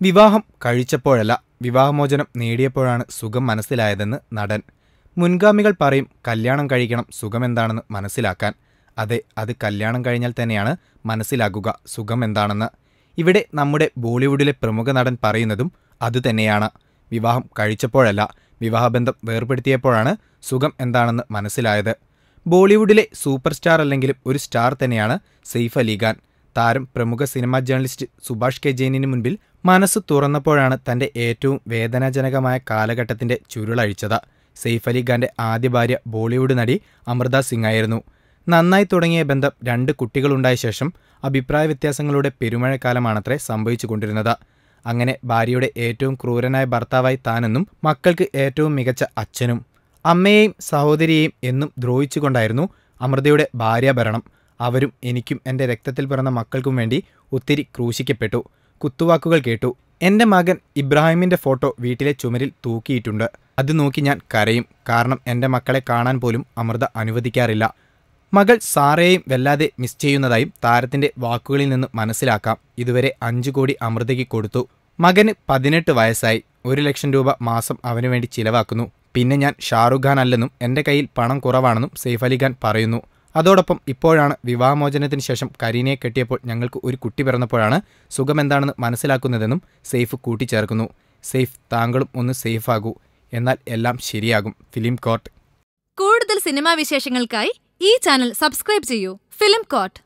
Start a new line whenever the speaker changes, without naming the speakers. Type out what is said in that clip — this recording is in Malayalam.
വിവാഹം കഴിച്ചപ്പോഴല്ല വിവാഹമോചനം നേടിയപ്പോഴാണ് സുഖം മനസ്സിലായതെന്ന് നടൻ. മുൻഗാമികൾ പറയും കല്യാണം കഴിക്കണം സുഖമെന്താണെന്ന് മനസ്സിലാക്കാൻ. അതെ അത് കല്യാണം കഴിഞ്ഞാൽ തന്നെയാണ് മനസ്സിലാകുക സുഖം എന്താണെന്ന് ഇവിടെ നമ്മുടെ ബോളിവുഡിലെ പ്രമുഖ നടൻ പറയുന്നതും അതുതന്നെയാണ്. വിവാഹം കഴിച്ചപ്പോഴല്ല വിവാഹബന്ധം വേർപെടുത്തിയപ്പോഴാണ് സുഖം എന്താണെന്ന് മനസ്സിലായത്. ബോളിവുഡിലെ സൂപ്പർ സ്റ്റാർ അല്ലെങ്കിലും ഒരു സ്റ്റാർ തന്നെയാണ് സെയ്ഫ് അലി ഖാൻ. താരം പ്രമുഖ സിനിമാ ജേർണലിസ്റ്റ് സുഭാഷ് കെ ജെയിനിന് മുൻപിൽ മനസ്സ് തുറന്നപ്പോഴാണ് തന്റെ ഏറ്റവും വേദനാജനകമായ കാലഘട്ടത്തിന്റെ ചുരുളഴിച്ചത് സെയ്ഫ് അലി ആദ്യ ഭാര്യ ബോളിവുഡ് നടി അമൃത സിംഗ് ആയിരുന്നു. നന്നായി തുടങ്ങിയ ബന്ധം രണ്ട് കുട്ടികളുണ്ടായ ശേഷം അഭിപ്രായ വ്യത്യാസങ്ങളുടെ പെരുമഴക്കാലമാണത്രേ സംഭവിച്ചുകൊണ്ടിരുന്നത് അങ്ങനെ ഭാര്യയുടെ ഏറ്റവും ക്രൂരനായ ഭർത്താവായി താനെന്നും മക്കൾക്ക് ഏറ്റവും മികച്ച അച്ഛനും അമ്മയെയും സഹോദരിയെയും എന്നും ദ്രോഹിച്ചുകൊണ്ടായിരുന്നു അമൃതയുടെ ഭാര്യാഭരണം അവരും എനിക്കും എന്റെ രക്തത്തിൽ പിറന്ന മക്കൾക്കും വേണ്ടി ഒത്തിരി ക്രൂശിക്കപ്പെട്ടു. കുത്തുവാക്കുകൾ കേട്ടു. എന്റെ മകൻ ഇബ്രാഹിമിന്റെ ഫോട്ടോ വീട്ടിലെ ചുമരിൽ തൂക്കിയിട്ടുണ്ട്. അത് നോക്കി ഞാൻ കരയും. കാരണം എന്റെ മക്കളെ കാണാൻ പോലും അമൃത അനുവദിക്കാറില്ല. മകൾ സാറയെയും വല്ലാതെ മിസ് ചെയ്യുന്നതായും താരത്തിന്റെ വാക്കുകളിൽ നിന്ന് മനസ്സിലാക്കാം. ഇതുവരെ അഞ്ചു കോടി അമൃതയ്ക്ക് കൊടുത്തു. മകന് പതിനെട്ട് വയസ്സായി. ഒരു ലക്ഷം രൂപ മാസം അവനു വേണ്ടി ചിലവാക്കുന്നു. പിന്നെ ഞാൻ ഷാറുഖ് ഖാൻ അല്ലെന്നും എന്റെ കയ്യിൽ പണം കുറവാണെന്നും സെയ്ഫ് അലി ഖാൻ പറയുന്നു. അതോടൊപ്പം ഇപ്പോഴാണ് വിവാഹമോചനത്തിന് ശേഷം കരീനയെ കെട്ടിയപ്പോൾ ഞങ്ങൾക്ക് ഒരു കുട്ടി പിറന്നപ്പോഴാണ് സുഖമെന്താണെന്ന് മനസ്സിലാക്കുന്നതെന്നും സെയ്ഫ് കൂട്ടിച്ചേർക്കുന്നു. സെയ്ഫ് താങ്കളും ഒന്ന് സേഫാകൂ എന്നാൽ എല്ലാം ശരിയാകും. Film court.
കൂടുതൽ സിനിമാ വിശേഷങ്ങൾക്കായി ഈ ചാനൽ സബ്സ്ക്രൈബ് ചെയ്യൂ. Film coat